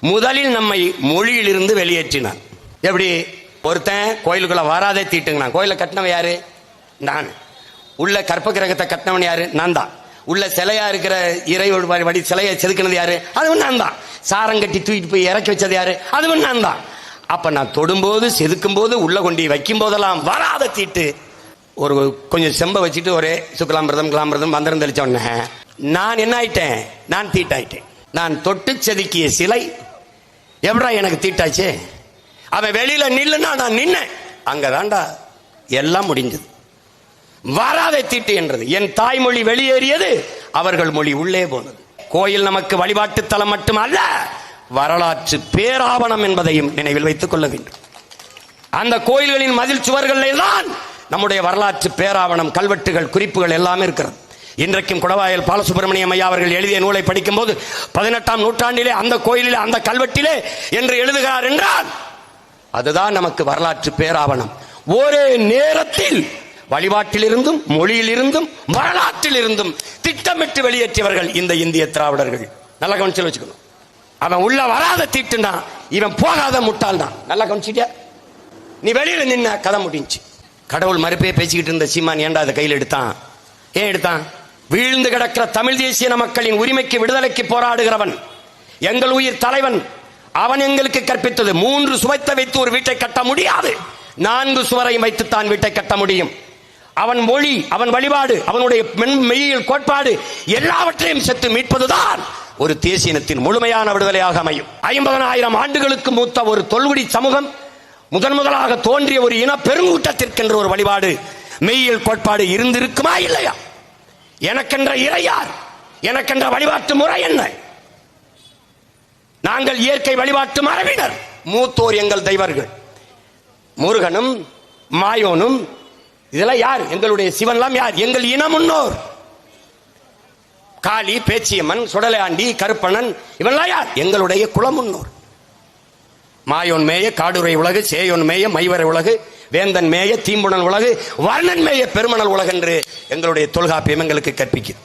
முதலில் நம்மை மொழியிலிருந்து வெளியேற்றினான். எப்படி? ஒருத்தன் கோயிலுக்குள்ள வராதே தீட்டுங்கண்ணா கோயிலை கட்டினவன் யாரு? நான். உள்ள கற்ப கிரகத்தை கட்டினவன் யாரு? நான் தான். உள்ள சிலையா இருக்கிற இறை வடி சிலையை செதுக்கினது யாரு? அதுவும் நான் தான். சாரம் கட்டி தூக்கிட்டு போய் இறக்கி வச்சது யாரு? அதுவும் நான் தான். அப்ப நான் தொடும்போது செதுக்கும் போது உள்ள கொண்டு வைக்கும் போதெல்லாம் வராத தீட்டு. ஒரு கொஞ்சம் செம்ப வச்சுட்டு ஒரே சுக்கலாமிரதம் கிளாமிரதம் மந்திரம் தெளிச்ச உடனே நான் என்ன ஆயிட்டேன்? நான் தீட்டாயிட்டேன். நான் தொட்டு செதுக்கிய சிலை எப்படா எனக்கு தீட்டாச்சு? அவன் வெளியில நில்லுனா நான் நின்னேன். அங்கதான்டா எல்லாம் முடிஞ்சது. வராதை தீட்டு என்றது. என் தாய்மொழி வெளியேறியது அவர்கள் மொழி உள்ளே போனது. கோயில் நமக்கு வழிபாட்டு தலம் மட்டுமல்ல வரலாற்று பேராவணம் என்பதையும் நினைவில் வைத்துக் கொள்ள வேண்டும். அந்த கோயில்களின் மதில் சுவர்களில் தான் நம்முடைய வரலாற்று பேராவணம் கல்வெட்டுகள் குறிப்புகள் எல்லாமே இருக்கிறது. இன்றைக்கும் குடவாயல் பாலசுப்ரமணியம் ஐயா அவர்கள் எழுதிய நூலை படிக்கும்போது பதினெட்டாம் நூற்றாண்டிலே அந்த கோயிலிலே அந்த கல்வெட்டிலே என்று எழுதுகிறார் என்றால் அதுதான் நமக்கு வரலாற்று பேராவணம். ஒரே நேரத்தில் வழிபாட்டிலிருந்தும் மொழியிலிருந்தும் வரலாற்றிலிருந்தும் திட்டமிட்டு வெளியேற்றியவர்கள் இந்த இந்திய திராவிடர்கள். நல்ல கவனிச்சல் வச்சுக்கணும். அவன் உள்ள வராத தீட்டுனா இவன் போகாத முட்டாள் தான். நல்லா கவனிச்சிட்டியா? நீ வெளியில நின்ன கதை முடிஞ்சு கடவுள் மறுப்பே பேசிக்கிட்டு இருந்த சீமான் ஏண்டா அதை கையில் எடுத்தான்? ஏன் எடுத்தான்? வீழ்ந்து கிடக்கிற தமிழ் தேசிய மக்களின் உரிமைக்கு விடுதலைக்கு போராடுகிறவன் எங்கள் உயிர் தலைவன் அவன் எங்களுக்கு கற்பித்தது. மூன்று சுவைத்த வைத்து ஒரு வீட்டை கட்ட முடியாது. நான்கு சுவரையும் வைத்துத்தான் வீட்டை கட்ட முடியும். அவன் மொழி அவன் வழிபாடு அவனுடைய மென் மெய்யியல் கோட்பாடு எல்லாவற்றையும் செத்து மீட்பதுதான் ஒரு தேசியனத்தின் முழுமையான விடுதலையாக அமையும். ஐம்பதனாயிரம் ஆண்டுகளுக்கு மூத்த ஒரு தொல்குடி சமூகம் முதன் முதலாக தோன்றிய ஒரு இன பெருங்கூட்டத்திற்கென்ற ஒரு வழிபாடு மெய்யியல் கோட்பாடு இருந்திருக்குமா இல்லையா? எனக்கென்ற இறையார் எனக்கென்ற வழிபாட்டு முறை என்ன? நாங்கள் இயற்கை வழிபாட்டு மரபினர். மூத்தோர் எங்கள் தெய்வர்கள். முருகனும் மாயோனும் இதெல்லாம் யார்? எங்களுடைய சிவன்லாம் யார்? எங்கள் இன முன்னோர் காளி பேச்சியம்மன் சுடலையாண்டி கருப்பணன் இவெல்லாம் யார்? எங்களுடைய குலமுன்னோர். மாயோன் மேய காடுரை உலகு சேயோன் மேய மைவரை உலகு வேந்தன் மேய தீம்புணல் உலகு வர்ணன் மேய பெருமணல் உலகென்று எங்களுடைய தொல்காப்பியம் எங்களுக்கு கற்பிக்கிறது.